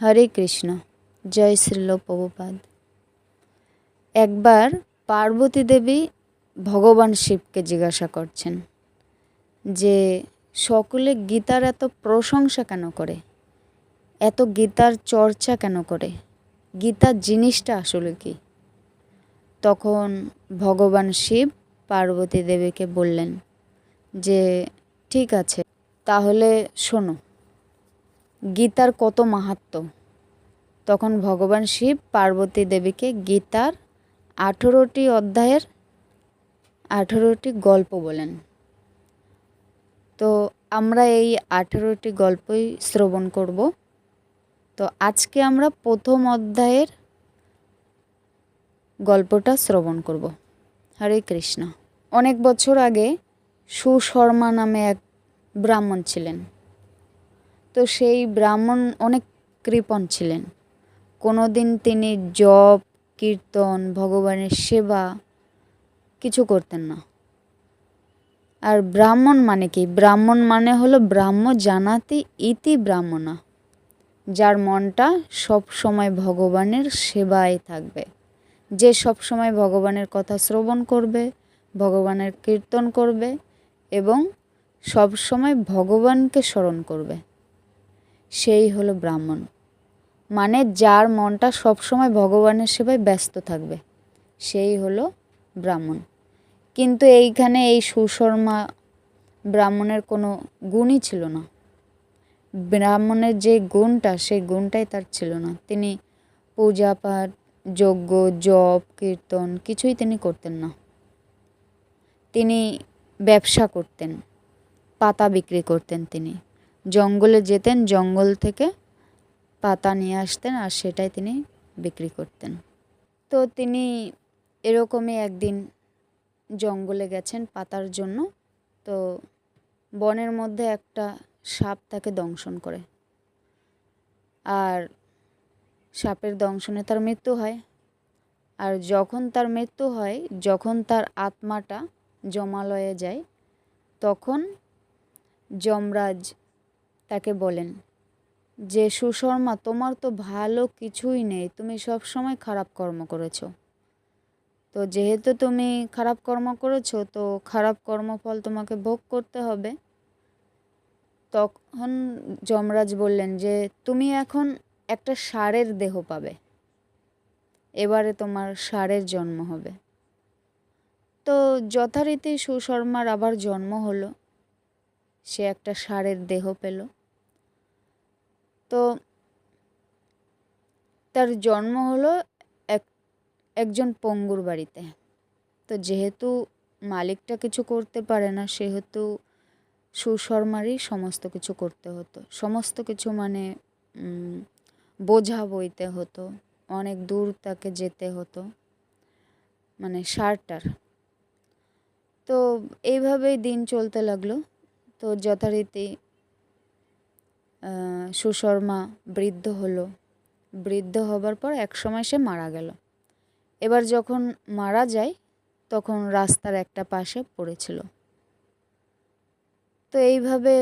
হরে কৃষ্ণ, জয় শ্রীল প্রভুপাদ। একবার পার্বতী দেবী ভগবান শিবকে জিজ্ঞাসা করছেন যে, সকলে গীতার এত প্রশংসা কেন করে? এত গীতার চর্চা কেন করে? গীতার জিনিসটা আসলে কি? তখন ভগবান শিব পার্বতী দেবীকে বললেন যে, ঠিক আছে, তাহলে শোনো গীতার কত মাহাত্ম? তখন ভগবান শিব পার্বতী দেবীকে গীতার আঠেরোটি অধ্যায়ের আঠেরোটি গল্প বলেন। তো আমরা এই আঠেরোটি গল্পই শ্রবণ করব। তো আজকে আমরা প্রথম অধ্যায়ের গল্পটা শ্রবণ করব। হরে কৃষ্ণ। অনেক বছর আগে সুশর্মা নামে এক ব্রাহ্মণ ছিলেন। তো সেই ব্রাহ্মণ অনেক কৃপণ ছিলেন। কোনো দিন তিনি জপ, কীর্তন, ভগবানের সেবা কিছু করতেন না। আর ব্রাহ্মণ মানে কি? ব্রাহ্মণ মানে হলো ব্রাহ্ম জানাতি ইতি ব্রাহ্মণা, যার মনটা সব সময় ভগবানের সেবায় থাকবে। যে সব সময় ভগবানের কথা শ্রবণ করবে, ভগবানের কীর্তন করবে এবং সব সময় ভগবানকে স্মরণ করবে। সেই হলো ব্রাহ্মণ। মানে যার মনটা সবসময় ভগবানের সেবায় ব্যস্ত থাকবে, সেই হলো ব্রাহ্মণ। কিন্তু এইখানে এই সুশর্মা ব্রাহ্মণের কোনো গুণই ছিল না। ব্রাহ্মণের যে গুণটা, সেই গুণটাই তার ছিল না। তিনি পূজা পাঠ যজ্ঞ, জপ, কীর্তন কিছুই তিনি করতেন না। তিনি ব্যবসা করতেন, পাতা বিক্রি করতেন তিনি। জঙ্গলে যেতেন, জঙ্গল থেকে পাতা নিয়ে আসতেন আর সেটাই তিনি বিক্রি করতেন। তো তিনি এরকমই একদিন জঙ্গলে গেছেন পাতার জন্য। তো বনের মধ্যে একটা সাপ তাকে দংশন করে। আর সাপের দংশনে তার মৃত্যু হয়। আর যখন তার মৃত্যু হয়, যখন তার আত্মাটা জমালয়ে যায়, তখন যমরাজ তাকে বলেন, যে সুশর্মা, তোমার তো ভালো কিছুই নেই, তুমি সব সময় খারাপ কর্ম করেছ। তো যেহেতু তুমি খারাপ কর্ম করেছ, তো খারাপ কর্মফল তোমাকে ভোগ করতে হবে। তখন যমরাজ বললেন, যে তুমি এখন একটা ষাঁড়ের দেহ পাবে। এবারে তোমার ষাঁড়ের জন্ম হবে। তো যথারীতি সুশর্মার আবার জন্ম হলো। সে একটা ষাঁড়ের দেহ পেল। তো তার জন্ম হলো এক, একজন পঙ্গুর বাড়িতে। তো যেহেতু মালিকটা কিছু করতে পারে না, সেহেতু সুশর্মারই সমস্ত কিছু করতে হতো। সমস্ত কিছু মানে বোঝা বইতে হতো, অনেক দূর তাকে যেতে হতো মানে সারটার। তো এইভাবেই দিন চলতে লাগল। তো যথারীতি সুশর্মা বৃদ্ধ হলো। বৃদ্ধ হবার পর এক সময় সে মারা গেল। এবার যখন মারা যায়, তখন রাস্তার একটা পাশে পড়েছিল। তো এইভাবে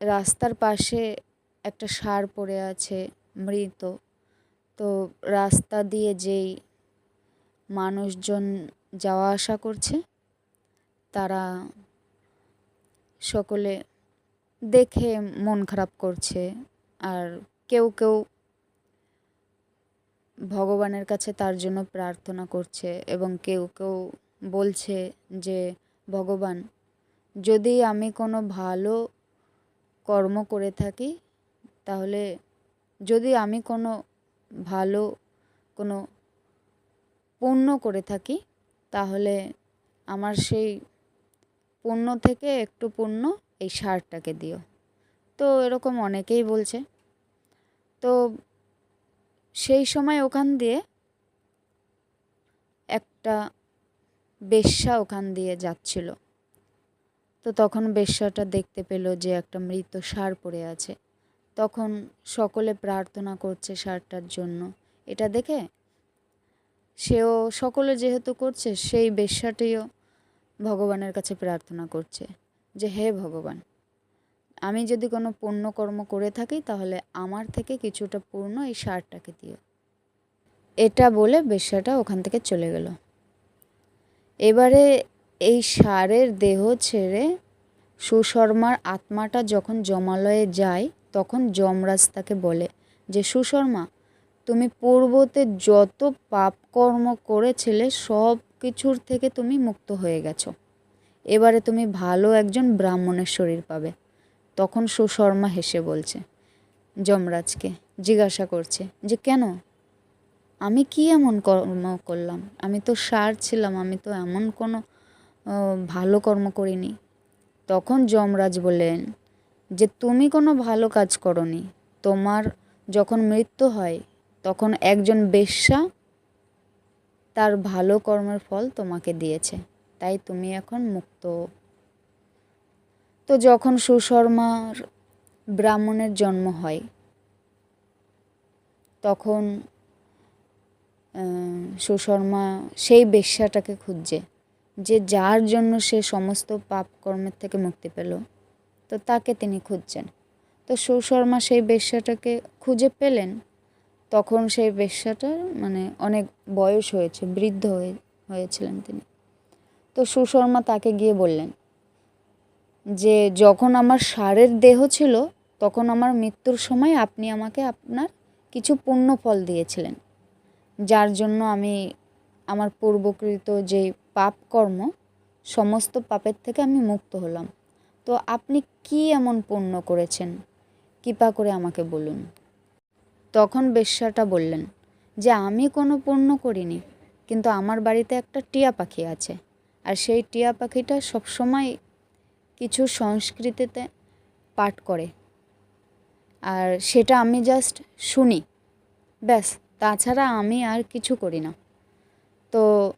রাস্তার পাশে একটা সার পড়ে আছে, মৃত। তো রাস্তা দিয়ে যেই মানুষজন যাওয়া আসা করছে, তারা সকলে দেখে মন খারাপ করছে। আর কেউ কেউ ভগবানের কাছে তার জন্য প্রার্থনা করছে এবং কেউ কেউ বলছে যে, ভগবান, যদি আমি কোনো ভালো কর্ম করে থাকি, তাহলে যদি আমি কোনো ভালো, কোনো পুণ্য করে থাকি, তাহলে আমার সেই পুণ্য থেকে একটু পুণ্য এই সারটাকে দিও। তো এরকম অনেকেই বলছে। তো সেই সময় ওখান দিয়ে একটা বেশ্যা ওখান দিয়ে যাচ্ছিল। তো তখন বেশ্যাটা দেখতে পেল যে একটা মৃত সার পড়ে আছে। তখন সকলে প্রার্থনা করছে সারটার জন্য। এটা দেখে সেও, সকলে যেহেতু করছে, সেই বেশ্যাটিও ভগবানের কাছে প্রার্থনা করছে। যে, হে ভগবান, আমি যদি কোনো পুণ্যকর্ম করে থাকি, তাহলে আমার থেকে কিছুটা পূর্ণ এই সারটাকে দিও। এটা বলে বেশ্যাটা ওখান থেকে চলে গেল। এবারে এই সারের দেহ ছেড়ে সুশর্মার আত্মাটা যখন জমালয়ে যায়, তখন যমরাজ তাকে বলে যে, সুশর্মা, তুমি পূর্বতে যত পাপকর্ম করেছিলে সব কিছুর থেকে তুমি মুক্ত হয়ে গেছো। এবারে তুমি ভালো একজন ব্রাহ্মণের শরীর পাবে। তখন সুশর্মা হেসে বলছে, যমরাজকে জিজ্ঞাসা করছে যে, কেন? আমি কি এমন কর্ম করলাম? আমি তো সার ছিলাম, আমি তো এমন কোনো ভালো কর্ম করিনি। তখন যমরাজ বললেন, যে, তুমি কোনো ভালো কাজ করনি। তোমার যখন মৃত্যু হয়, তখন একজন বেশ্যা তার ভালো কর্মের ফল তোমাকে দিয়েছে। তাই তুমি এখন মুক্ত। তো যখন সুশর্মার ব্রাহ্মণের জন্ম হয়, তখন সুশর্মা সেই বেশ্যাটাকে খুঁজছে, যে যার জন্য সে সমস্ত পাপ কর্মের থেকে মুক্তি পেল, তো তাকে তিনি খুঁজছেন। তো সুশর্মা সেই বেশ্যাটাকে খুঁজে পেলেন, তখন সেই বেশ্যাটার মানে অনেক বয়স হয়েছে, বৃদ্ধ হয়ে, হয়েছিলেন তিনি। তো সুশর্মা তাকে গিয়ে বললেন, যে যখন আমার সারের দেহ ছিল, তখন আমার মৃত্যুর সময় আপনি আমাকে আপনার কিছু পুণ্য ফল দিয়েছিলেন। যার জন্য আমি আমার পূর্বকৃত যে পাপ কর্ম সমস্ত পাপের থেকে আমি মুক্ত হলাম। তো আপনি কি এমন পুণ্য করেছেন? কৃপা করে আমাকে বলুন। তখন বেশ্যাটা বললেন, যে আমি কোনো পুণ্য করিনি, কিন্তু আমার বাড়িতে একটা টিয়া পাখি আছে। আর সেই টিয়া পাখিটা সবসময় কিছু সংস্কৃতিতে পাঠ করে। আর সেটা আমি জাস্ট শুনি। ব্যাস, তাছাড়া আমি আর কিছু করি না। তো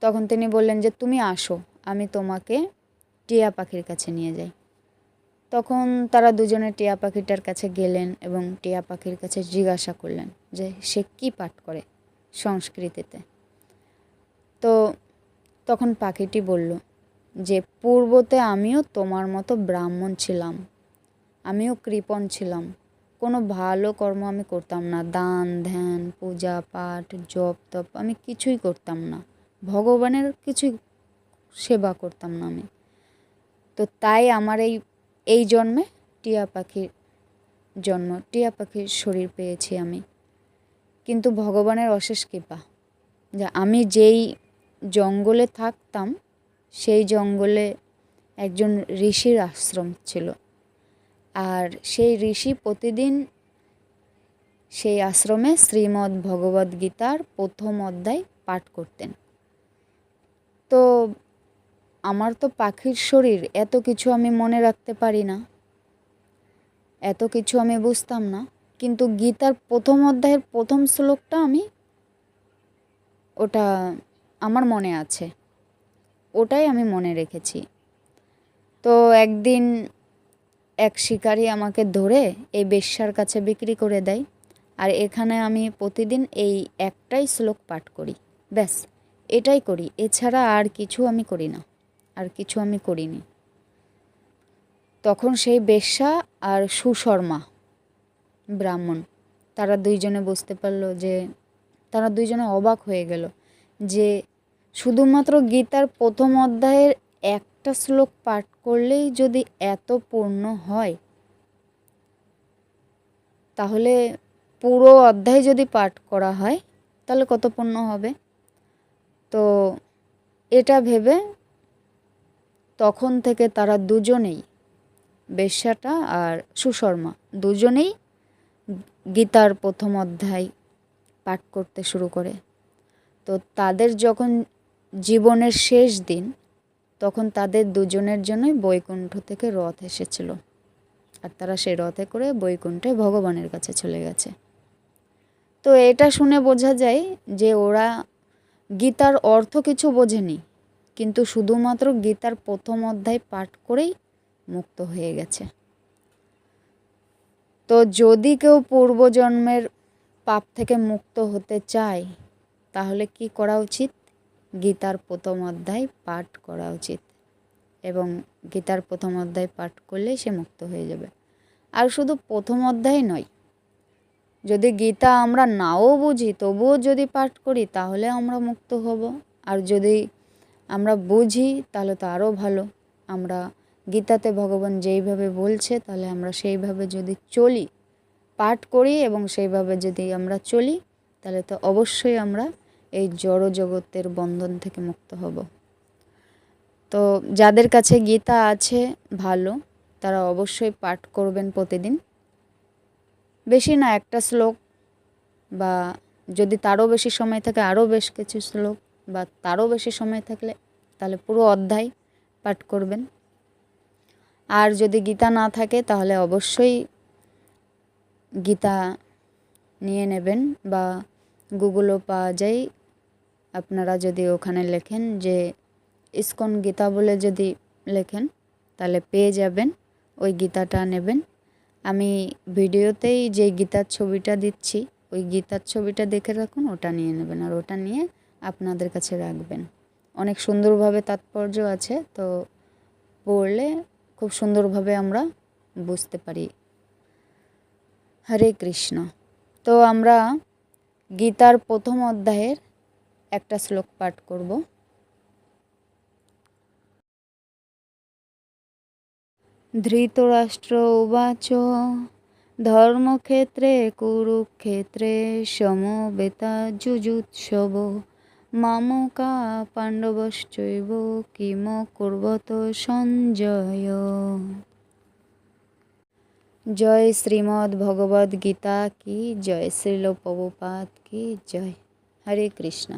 তখন তিনি বললেন যে, তুমি আসো, আমি তোমাকে টিয়া পাখির কাছে নিয়ে যাই। তখন তারা দুজনে টিয়া পাখিটার কাছে গেলেন এবং টিয়া পাখির কাছে জিজ্ঞাসা করলেন যে, সে কি পাঠ করে সংস্কৃতিতে? তো তখন পাখিটি বলল, যে পূর্বতে আমিও তোমার মতো ব্রাহ্মণ ছিলাম। আমিও কৃপণ ছিলাম। কোনো ভালো কর্ম আমি করতাম না। দান, ধ্যান, পূজা, পাঠ, জপ, তপ আমি কিছুই করতাম না। ভগবানের কিছুই সেবা করতাম না আমি। তো তাই আমার এই এই জন্মে টিয়া পাখির জন্ম, টিয়া পাখির শরীর পেয়েছি আমি। কিন্তু ভগবানের অশেষ কৃপা, যে আমি যেই জঙ্গলে থাকতাম, সেই জঙ্গলে একজন ঋষির আশ্রম ছিল। আর সেই ঋষি প্রতিদিন সেই আশ্রমে শ্রীমদ্ ভগবদ গীতার প্রথম অধ্যায় পাঠ করতেন। তো আমার তো পাখির শরীর, এত কিছু আমি মনে রাখতে পারি না। এত কিছু আমি বুঝতাম না। কিন্তু গীতার প্রথম অধ্যায়ের প্রথম শ্লোকটা আমি ওটা আমার মনে আছে। ওটাই আমি মনে রেখেছি। তো একদিন এক শিকারী আমাকে ধরে এই বেশ্যার কাছে বিক্রি করে দেয়। আর এখানে আমি প্রতিদিন এই একটাই শ্লোক পাঠ করি। ব্যাস, এটাই করি। এছাড়া আর কিছু আমি করি না। আর কিছু আমি করিনি। তখন সেই বেশ্যা আর সুশর্মা ব্রাহ্মণ, তারা দুইজনে বুঝতে পারল যে, তারা দুইজনে অবাক হয়ে গেল যে শুধুমাত্র গীতার প্রথম অধ্যায়ের একটা শ্লোক পাঠ করলেই যদি এত পূর্ণ হয়, তাহলে পুরো অধ্যায় যদি পাঠ করা হয়, তাহলে কত পূর্ণ হবে? তো এটা ভেবে তখন থেকে তারা দুজনেই বেশ্যাটা আর সুশর্মা দুজনেই গীতার প্রথম অধ্যায় পাঠ করতে শুরু করে। তো তাদের যখন জীবনের শেষ দিন, তখন তাদের দুজনের জন্যই বৈকুণ্ঠ থেকে রথ এসেছিল। আর তারা সেই রথে করে বৈকুণ্ঠে ভগবানের কাছে চলে গেছে। তো এটা শুনে বোঝা যায় যে ওরা গীতার অর্থ কিছু বোঝেনি, কিন্তু শুধুমাত্র গীতার প্রথম অধ্যায় পাঠ করেই মুক্ত হয়ে গেছে। তো যদি কেউ পূর্বজন্মের পাপ থেকে মুক্ত হতে চায়, তাহলে কি করা উচিত? গীতার প্রথম অধ্যায় পাঠ করা উচিত। এবং গীতার প্রথম অধ্যায় পাঠ করলেই সে মুক্ত হয়ে যাবে। আর শুধু প্রথম অধ্যায় নয়, যদি গীতা আমরা নাও বুঝি, তবুও যদি পাঠ করি, তাহলে আমরা মুক্ত হব। আর যদি আমরা বুঝি, তাহলে তো আরও ভালো। আমরা গীতাতে ভগবান যেইভাবে বলছে, তাহলে আমরা সেইভাবে যদি চলি, পাঠ করি এবং সেইভাবে যদি আমরা চলি, তাহলে তো অবশ্যই আমরা এই জড় জগতের বন্ধন থেকে মুক্ত হব। তো যাদের কাছে গীতা আছে, ভালো। তারা অবশ্যই পাঠ করবেন প্রতিদিন। বেশি না, একটা শ্লোক বা যদি তারও বেশি সময় থাকে, আরও বেশ কিছু শ্লোক বা তারও বেশি সময় থাকলে তাহলে পুরো অধ্যায় পাঠ করবেন। আর যদি গীতা না থাকে, তাহলে অবশ্যই গীতা নিয়ে নেবেন বা গুগলও পাওয়া যায়। আপনারা যদি ওখানে লেখেন যে ইস্কন গীতা বলে যদি লেখেন, তাহলে পেয়ে যাবেন, ওই গীতাটা নেবেন। আমি ভিডিওতেই যে গীতার ছবিটা দিচ্ছি, ওই গীতার ছবিটা দেখে রাখুন, ওটা নিয়ে নেবেন আর ওটা নিয়ে আপনাদের কাছে রাখবেন। অনেক সুন্দরভাবে তাৎপর্য আছে, তো পড়লে খুব সুন্দরভাবে আমরা বুঝতে পারি। হরে কৃষ্ণ। তো আমরা গীতার প্রথম অধ্যায়ের একটা শ্লোক পাঠ করব। ধৃতরাষ্ট্র উবাচ, ধর্মক্ষেত্রে, কুরুক্ষেত্রে, সমবেতা যুজুৎসব মামকা পাণ্ডবশ্চৈব, কিম কুর্বত সঞ্জয়। জয় শ্রীমদ্ ভগবদ গীতা কি, জয় শ্রীল প্রভুপাত কি, জয়। হরে কৃষ্ণ।